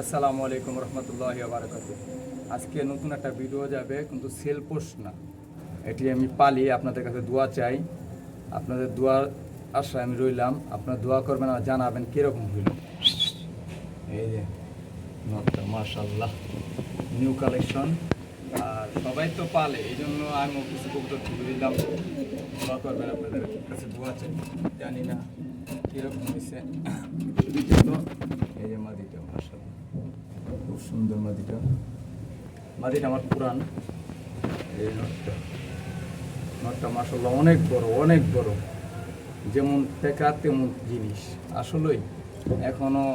আসসালামু আলাইকুম রহমতুল্লাহ বারকাত। আজকে নতুন একটা ভিডিও যাবে, কিন্তু সেল পোস্ট না। এটি আমি পালি আপনাদের কাছে দোয়া চাই। আপনাদের দোয়ার আশায় আমি রইলাম। আপনার দোয়া করবেন আর জানাবেন কীরকম হইল। এই যে মার্শাল্লাহ নিউ কালেকশন আর সবাই তো পালে এই জন্য আমি কিছু কবুতর ছবি দিলাম দোয়া করবেন আপনাদের কাছে, দোয়া চাই। জানি না কীরকম হয়েছে তো এই যে মাদিটা মার্শাল্লাহ খুব সুন্দর মাদিটা। মাদিটা আমার পুরান। এই নটটা। নটটা মার্শাল্লাহ অনেক বড় অনেক বড়। যেমন টেকা তেমন জিনিস। আসলেই এখনও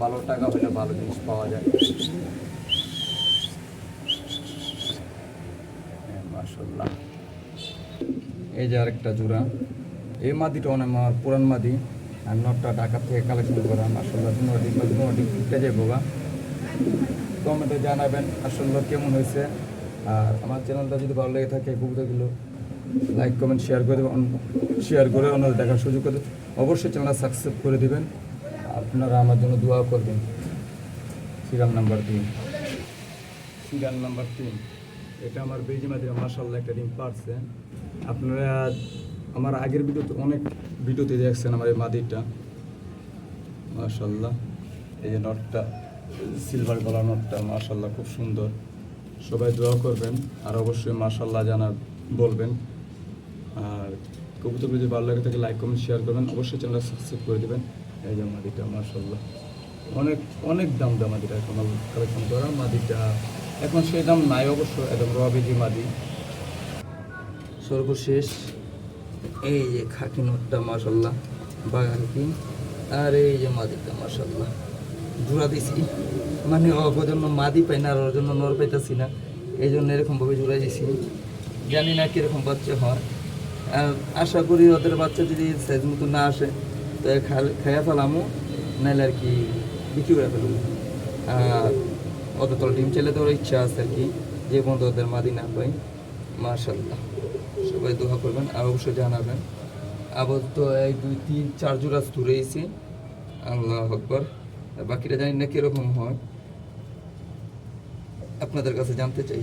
ভালো টাকা হলে ভালো জিনিস পাওয়া যায়। হ্যাঁ, এই যে আরেকটা জোড়া। এই মাদিটা অনেক আমার পুরান মাদি। আর নটটা ঢাকা থেকে কালেকশন করা। মাসাল্লাহ দুটি দুটি যাব গা কমেন্টে জানাবেন আসলে কেমন হয়েছে। আর আমার চ্যানেলটা যদি ভালো লেগে থাকে কবিতাগুলো লাইক, কমেন্ট শেয়ার করে দেবেন শেয়ার করে অন্যদের দেখার সুযোগ করে। অবশ্যই চ্যানেলটা সাবস্ক্রাইব করে দিবেন। আপনারা আমার জন্য দোয়া করবেন। সিরিয়াল নাম্বার তিন। সিরিয়াল নাম্বার তিন। এটা আমার বেজি মাদিরা মাসাল্লাহ একটা ডিম পারছে। আপনারা, আমার আগের ভিডিওতে অনেক ভিডিওতে দেখছেন আমার এই মাদিরটা মাশাল্লাহ এই যে নটটা সিলভার গলা নটটা মাশাল্লাহ খুব সুন্দর। সবাই দোয়া করবেন, আর অবশ্যই মাশাল্লাহ জানা বলবেন। আর কবুতর যদি ভালো লাগে থাকে লাইক কমেন্ট শেয়ার করবেন। অবশ্যই চ্যানেলটা সাবস্ক্রাইব করে দেবেন। এই যে মাদিটা মাশাল্লাহ অনেক অনেক দাম দাম মাদিটা এখন কালেকশন করা। মাদিটা এখন সেই দাম নাই অবশ্য, একদম রবেজি মাদি। সর্বশেষ, এই যে খাকি নোটটা মাসাল্লাহ বাগান কি? আর এই যে মাদিটা মাসাল্লাহ জোড়া দিছি। মানে ওর জন্য মাদি পাই না আর ওর জন্য নর পাইতেছি না। এই জন্য এরকমভাবে জোড়া দিছি। জানি না কীরকম বাচ্চা হয়। আর আশা করি ওদের বাচ্চা যদি সাইজ মতো না আসে, তো খাইয়া ফেলামো। নাহলে আর কি বিক্রি করে ফেলব আর ওদের তো ডিম চাইলে তো ওর ইচ্ছা আছে আর কি, যে পর্যন্ত ওদের মাদি না পাই মার্শাল্লাহ সবাই দোয়া করবেন আর অবশ্যই জানাবেন। আবার তো এক দুই, তিন, চার জোড়া ধরেছি আল্লাহ আকবর। বাকিটা জানি না কীরকম হয়। আপনাদের কাছে জানতে চাই।